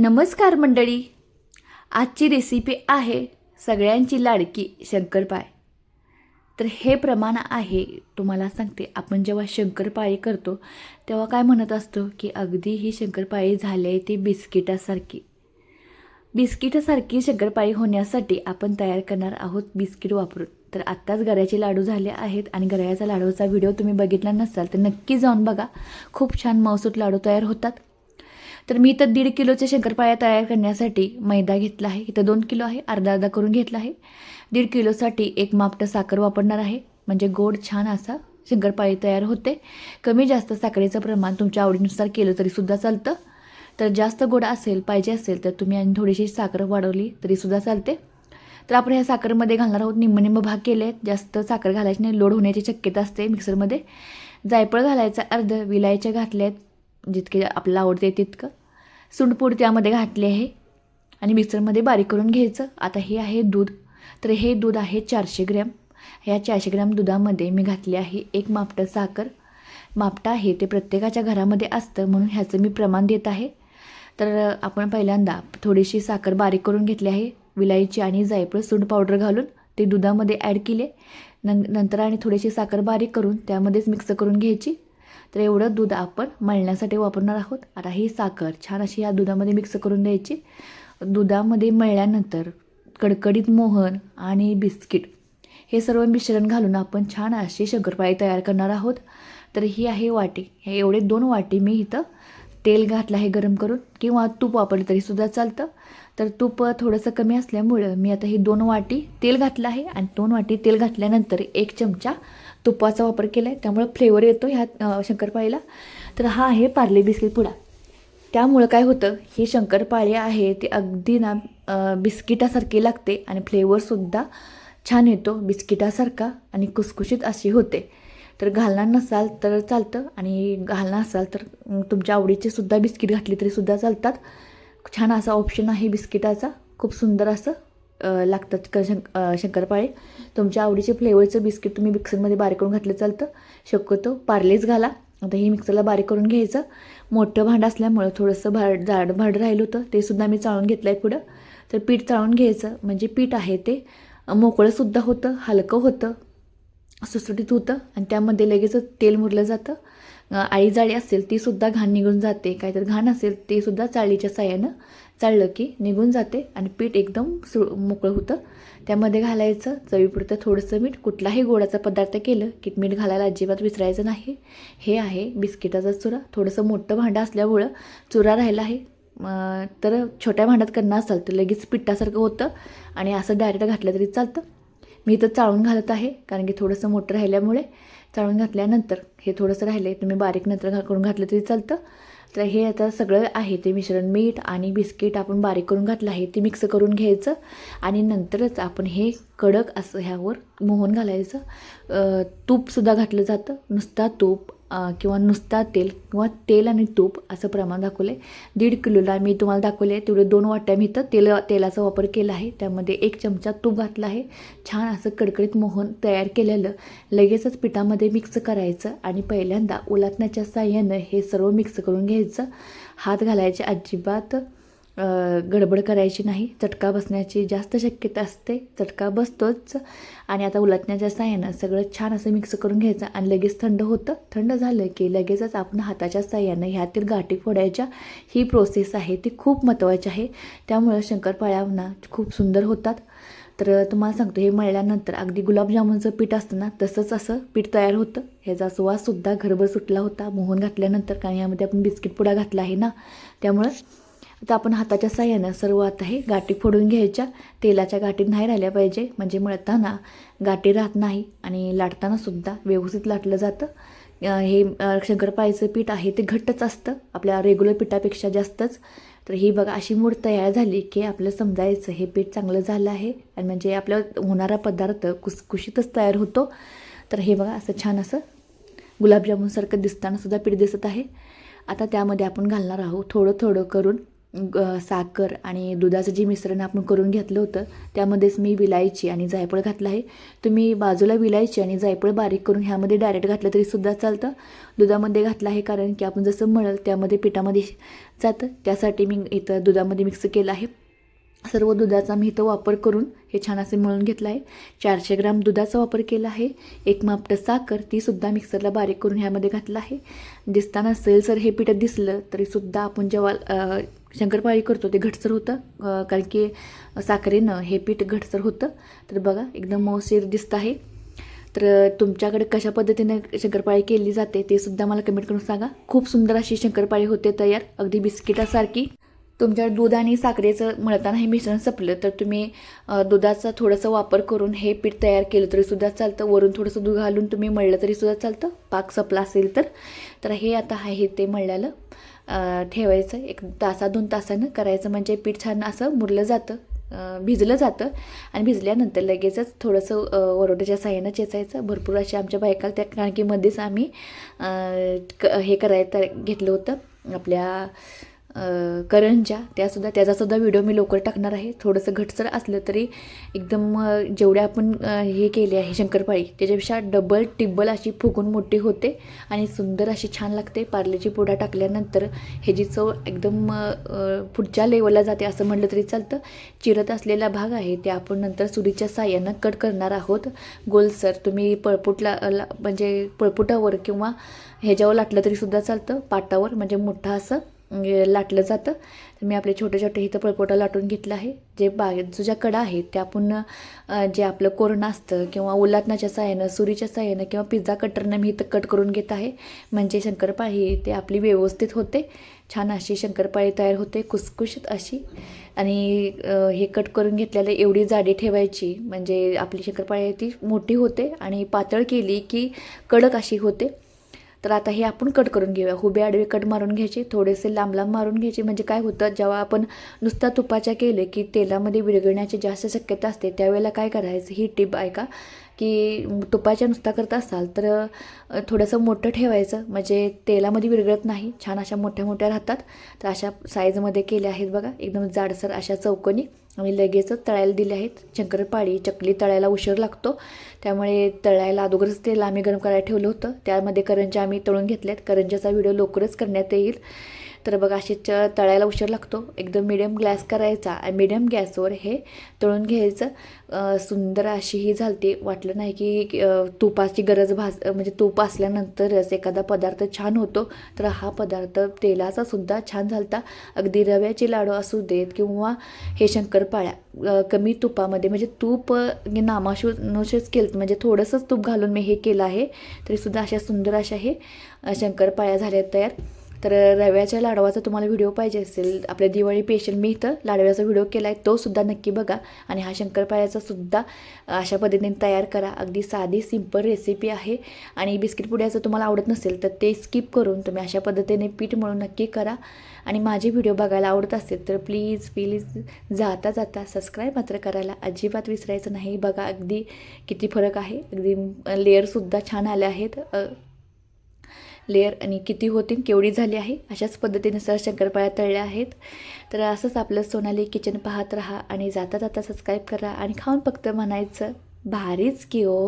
नमस्कार मंडळी. आजची रेसिपी आहे सगळ्यांची लाडकी शंकरपाळे. तर हे प्रमाण आहे तुम्हाला सांगते आपण जेव्हा शंकरपाळी करतो तेव्हा काय म्हणत असतो की अगदी ही शंकरपाळी झाली आहे ती बिस्किटासारखी. बिस्किटासारखी शंकरपाळी होण्यासाठी आपण तयार करणार आहोत बिस्किट वापरून. तर आत्ताच गऱ्याचे लाडू झाले आहेत आणि गऱ्याचा लाडूचा व्हिडिओ तुम्ही बघितला नसाल तर नक्की जाऊन बघा. खूप छान मौसूत लाडू तयार होतात. तर मी इथं दीड किलोच्या शंकरपाळ्या तयार करण्यासाठी मैदा घेतला आहे. इथं दोन किलो आहे. अर्धा अर्धा करून घेतला आहे. दीड किलोसाठी एक मापटं साखर वापरणार आहे. म्हणजे गोड छान असा शंकरपाळी तयार होते. कमी जास्त साखरेचं प्रमाण तुमच्या आवडीनुसार केलं तरीसुद्धा चालतं. तर जास्त गोड असेल पाहिजे असेल तर तुम्ही आणि थोडीशी साखर वाढवली तरीसुद्धा चालते. तर आपण ह्या साखरमध्ये घालणार आहोत निम्म निम्म भाग केले. आहेत जास्त साखर घालायची नाही. लोड होण्याची शक्यता असते मिक्सरमध्ये. जायफळ घालायचं अर्ध विलायच्या घातल्या आहेत जितके आपल्याला आवडते तितकं. सुंडपूड त्यामध्ये घातली आहे. आणि मिक्सरमध्ये बारीक करून घ्यायचं. आता हे आहे दूध. तर हे दूध आहे चारशे ग्रॅम. ह्या चारशे ग्रॅम दुधामध्ये मी घातली आहे एक मापटं साखर. मापटं आहे ते प्रत्येकाच्या घरामध्ये असतं म्हणून ह्याचं मी प्रमाण देत आहे. तर आपण पहिल्यांदा थोडीशी साखर बारीक करून घेतली आहे. विलायची आणि जायफळ सुंड पावडर घालून ते दुधामध्ये ॲड केले. नं नंतर आणि थोडीशी साखर बारीक करून त्यामध्येच मिक्स करून घ्यायची. तर एवढं दूध आपण मळण्यासाठी वापरणार आहोत. आता ही साखर छान अशी या दुधामध्ये मिक्स करून द्यायची. दुधामध्ये मळल्यानंतर कडकडीत मोहन आणि बिस्किट हे सर्व मिश्रण घालून आपण छान अशी शंकरपाळी तयार करणार आहोत. तर ही आहे वाटी. हे एवढे दोन वाटी मी इथं तेल घातलं आहे गरम करून किंवा तूप वापरलं तरीसुद्धा चालतं. तर तूप थोडंसं कमी असल्यामुळं मी आता ही दोन वाटी तेल घातलं आहे आणि दोन वाटी तेल घातल्यानंतर एक चमचा तुपाचा वापर केला आहे त्यामुळं फ्लेवर येतो ह्या शंकरपाळीला. तर हा आहे पार्ले बिस्किट पुडा. त्यामुळं काय होतं ही शंकरपाळी आहे ती अगदी ना बिस्किटासारखी लागते आणि फ्लेवरसुद्धा छान येतो बिस्किटासारखा आणि कुसकुशीत अशी होते. तर घालणार नसाल तर चालतं आणि घालणार असाल तर तुमच्या आवडीचे सुद्धा बिस्किट घातली तरीसुद्धा चालतात. छान असा ऑप्शन आहे बिस्किटाचा खूप सुंदर असं लागतात. क शंक शंकरपाळे. तुमच्या आवडीचे फ्लेवरचं बिस्किट तुम्ही मिक्सरमध्ये बारीक करून घातलं चालतं. शक्यतो पार्लेच घाला. आता हे मिक्सरला बारीक करून घ्यायचं. मोठं भांडं असल्यामुळं थोडंसं भाड जाड भांड राहिलं होतं. ते सुद्धा मी चाळून घेतलं आहे पुढं. तर पीठ चाळून घ्यायचं. म्हणजे पीठ आहे ते. मोकळंसुद्धा होतं हलकं होतं सुसुटीत होतं. आणि त्यामध्ये लगेच तेल मुरलं जातं. आई जाळी असेल तीसुद्धा घाण निघून जाते. काहीतरी घाण असेल ते सुद्धा चाळीच्या साह्यानं चाळलं की निघून जाते आणि पीठ एकदम सु मोकळं होतं. त्यामध्ये घालायचं चवीपुरतं थोडंसं मीठ. कुठलाही गोडाचा पदार्थ केलं की मीठ घालायला अजिबात विसरायचं नाही. हे आहे बिस्किटाचा चुरा. थोडंसं मोठं भांडं असल्यामुळं चुरा राहिला आहे. तर छोट्या भांड्यात करणं असाल तर लगेच पिठासारखं होतं आणि असं डायरेक्ट घातलं तरी चालतं. मी इथं चाळून घालत आहे कारण की थोडंसं मोठं राहिल्यामुळे. चाळून घातल्यानंतर हे थोडंसं राहिलं आहे तुम्ही बारीक नंतर घा करून घातलं तरी चालतं. तर हे आता सगळं आहे ते मिश्रण मीठ आणि बिस्किट आपण बारीक करून घातलं आहे ते मिक्स करून घ्यायचं आणि नंतरच आपण हे कडक असं ह्यावर मोहन घालायचं. तूपसुद्धा घातलं जातं नुसता तूप. किंवा नुसता तेल किंवा तेल आणि तूप असं प्रमाण दाखवलं आहे दीड किलोला मी तुम्हाला दाखवले आहे तेवढे दोन वाट्या मी इथं तेल तेलाचा वापर केला आहे. त्यामध्ये एक चमचा तूप घातला आहे. छान असं कडकडीत मोहन तयार केलेलं. लगेचच पिठामध्ये मिक्स करायचं आणि पहिल्यांदा उलाटण्याच्या साह्यानं हे सर्व मिक्स करून घ्यायचं. हात घालायचे अजिबात गडबड करायची नाही चटका बसण्याची जास्त शक्यता असते. चटका बसतोच आणि आता उलटण्याच्या साह्यानं सगळं छान असं मिक्स करून घ्यायचं आणि लगेच थंड होतं. थंड झालं की लगेचच आपण हाताच्या साह्यानं ह्यातील गाठी फोडायच्या. ही प्रोसेस आहे ती खूप महत्त्वाची आहे. त्यामुळं शंकरपाळ्यांना खूप सुंदर होतात. तर तुम्हाला सांगतो हे मळल्यानंतर अगदी गुलाबजामुनचं पीठ असतं ना तसंच असं पीठ तयार होतं. ह्याचा सुवाससुद्धा घरभर सुटला होता. मोहन घातल्यानंतर कारण यामध्ये आपण बिस्किट पुडा घातला आहे ना त्यामुळं आता आपण हाताच्या साह्यानं सर्व आता हे गाठी फोडून घ्यायच्या. तेलाच्या गाठी नाही राहिल्या पाहिजे. म्हणजे मळताना गाठी राहत नाही आणि लाटताना सुद्धा व्यवस्थित लाटलं जातं. हे शंकरपाळीचं पीठ आहे ते घट्टच असतं. आपल्या रेग्युलर पिठापेक्षा जास्तच. तर ही बघा अशी मूड तयार झाली की आपलं समजायचं. हे पीठ चांगलं झालं आहे. आणि म्हणजे आपल्या होणारा पदार्थ कुसकुशीतच तयार होतो. तर हे बघा असं छान असं गुलाबजामुनसारखं दिसतानासुद्धा पीठ दिसत आहे. आता त्यामध्ये आपण घालणार आहोत थोडं थोडं करून ग साखर आणि दुधाचं जे मिश्रण आपण करून घेतलं होतं त्यामध्येच मी विलायची आणि जायफळ घातलं आहे. तुम्ही बाजूला विलायची आणि जायफळ बारीक करून ह्यामध्ये डायरेक्ट घातलं तरीसुद्धा चालतं. दुधामध्ये घातलं आहे कारण की आपण जसं मळल त्यामध्ये पिठामध्ये जातं. त्यासाठी मी इथं दुधामध्ये मिक्स केलं आहे. सर्व दुधाचा मी इथं वापर करून हे छान असे मळून घेतलं आहे. चारशे ग्राम दुधाचा वापर केला आहे. एक मापटं साखर तीसुद्धा मिक्सरला बारीक करून ह्यामध्ये घातलं आहे. दिसताना असेल जर हे पीठ दिसलं तरीसुद्धा आपण जेव्हा शंकरपाळी करतो ते घटसर होतं. कारण की साखरेनं हे पीठ घटसर होतं. तर बघा एकदम मौसीर दिसतं आहे. तर तुमच्याकडे कशा पद्धतीने शंकरपाळी केली जाते ते सुद्धा मला कमेंट करून सांगा. खूप सुंदर अशी शंकरपाळी होते तयार. अगदी बिस्किटासारखी. तुमच्या दूध आणि साखरेचं मळताना हे मिश्रण संपलं तर तुम्ही दुधाचा थोडासा वापर करून हे पीठ तयार केलं तरी सुद्धा चालतं. वरून थोडंसं दूध घालून तुम्ही मळलं तरी सुद्धा चालतं. पाक संपला असेल तर. तर हे आता आहे ते मळल्यालं ठेवायचं. एक तासा दोन तासानं करायचं म्हणजे पीठ छान असं मुरलं जातं भिजलं जातं. आणि भिजल्यानंतर लगेचच थोडंसं वरोड्याच्या साह्यानं चेचायचं. भरपूर असे आमच्या बायकाला त्या कारण की मध्येच आम्ही क हे करायचं घेतलं होतं. आपल्या करंजा करंज्या त्यासुद्धा त्याचासुद्धा व्हिडिओ मी लवकर टाकणार आहे. थोडंसं घटसर असलं तरी एकदम जेवढे आपण हे केले आहे शंकरपाळी त्याच्यापेक्षा डबल टिब्बल अशी फुगून मोठी होते आणि सुंदर अशी छान लागते. पार्लेची पुडा टाकल्यानंतर ह्याची चव एकदम पुढच्या लेवलला जाते असं म्हटलं तरी चालतं. चिरत असलेला भाग आहे ते आपण नंतर सुरीच्या साह्यानं कट करणार आहोत. गोलसर तुम्ही पळपुटला ला- म्हणजे पळपुटावर किंवा ह्याच्यावर लाटलं तरी सुद्धा चालतं. पाटावर म्हणजे मोठं असं. म्हणजे लाटलं जातं. तर मी आपले छोटे छोटे इथं पळपोटा लाटून घेतलं आहे. जे बाजू ज्या कडा आहेत त्या आपण जे आपलं कोरण असतं किंवा उलाटण्याच्या साह्यानं सुरीच्या साह्यानं किंवा पिझ्झा कटरनं मी इथं कट करून घेत आहे. म्हणजे शंकरपाळी ते आपली व्यवस्थित होते. छान अशी शंकरपाळी तयार होते कुसकुशीत अशी. आणि हे कट करून घेतलेलं एवढी जाडी ठेवायची म्हणजे आपली शंकरपाळी ती मोठी होते आणि पातळ केली की कडक अशी होते. तर आता हे आपण कट करून घेऊया. हुबे आडवे कट मारून घ्यायचे थोडेसे लांब लांब मारून घ्यायचे. म्हणजे काय होतं जेव्हा आपण नुसता तुपाच्या केले की तेलामध्ये विरघळण्याची जास्त शक्यता असते त्यावेळेला काय करायचं? ही टिप ऐका की तुपाच्या नुसता करत असाल तर थोडंसं मोठं ठेवायचं. म्हणजे तेलामध्ये विरघळत नाही छान अशा मोठ्या मोठ्या राहतात. तर अशा साईजमध्ये केल्या आहेत बघा. एकदम जाडसर अशा चौकोनी. आम्ही लगेचच तळायला दिले आहेत. शंकरपाळी चकली तळायला उशीर लागतो. त्यामुळे तळायला अगोदरच तेल आम्ही गरम करायला ठेवलं होतं. त्यामध्ये करंज्या आम्ही तळून घेतल्यात. करंज्याचा व्हिडिओ लवकरच करण्यात येईल. तर बघा अशी च तळायला उशीर लागतो. एकदम मिडियम ग्लॅस करायचा. आणि मिडियम गॅसवर हे तळून घ्यायचं. सुंदर अशी ही झालती. वाटलं नाही की तुपाची गरज भास म्हणजे तूप असल्यानंतरच एखादा पदार्थ छान होतो. तर हा पदार्थ तेलाचा सुद्धा छान झालता. अगदी रव्याचे लाडू असू देत किंवा हे शंकरपाळ्या कमी तुपामध्ये म्हणजे तूप नामाशू नशेच केलं म्हणजे थोडंसंच तूप घालून मी हे केलं आहे. तरीसुद्धा अशा सुंदर अशा हे शंकरपाळ्या झाल्या तयार. तर रव्याच्या लाडवाचा तुम्हाला व्हिडिओ पाहिजे असेल आपल्या दिवाळी पेशल मी इथं लाडव्याचा व्हिडिओ केला आहे तोसुद्धा नक्की बघा. आणि हा शंकरपाळ्याचा सुद्धा अशा पद्धतीने तयार करा. अगदी साधी सिंपल रेसिपी आहे. आणि बिस्किट पुड्याचं तुम्हाला आवडत नसेल तर ते स्किप करून तुम्ही अशा पद्धतीने पीठ म्हणून नक्की करा. आणि माझे व्हिडिओ बघायला आवडत असेल तर प्लीज प्लीज जाता जाता सबस्क्राईब मात्र करायला अजिबात विसरायचं नाही. बघा अगदी किती फरक आहे. अगदी लेअरसुद्धा छान आले आहेत. लेअर आणि किती होतील केवढी झाली आहे अशाच पद्धतीने सर शंकरपाळ्या तळल्या आहेत. तर असंच आपलं सोनाली किचन पाहत राहा आणि जाता जाता सबस्क्राईब करा आणि खाऊन फक्त म्हणायचं भारीच की ओ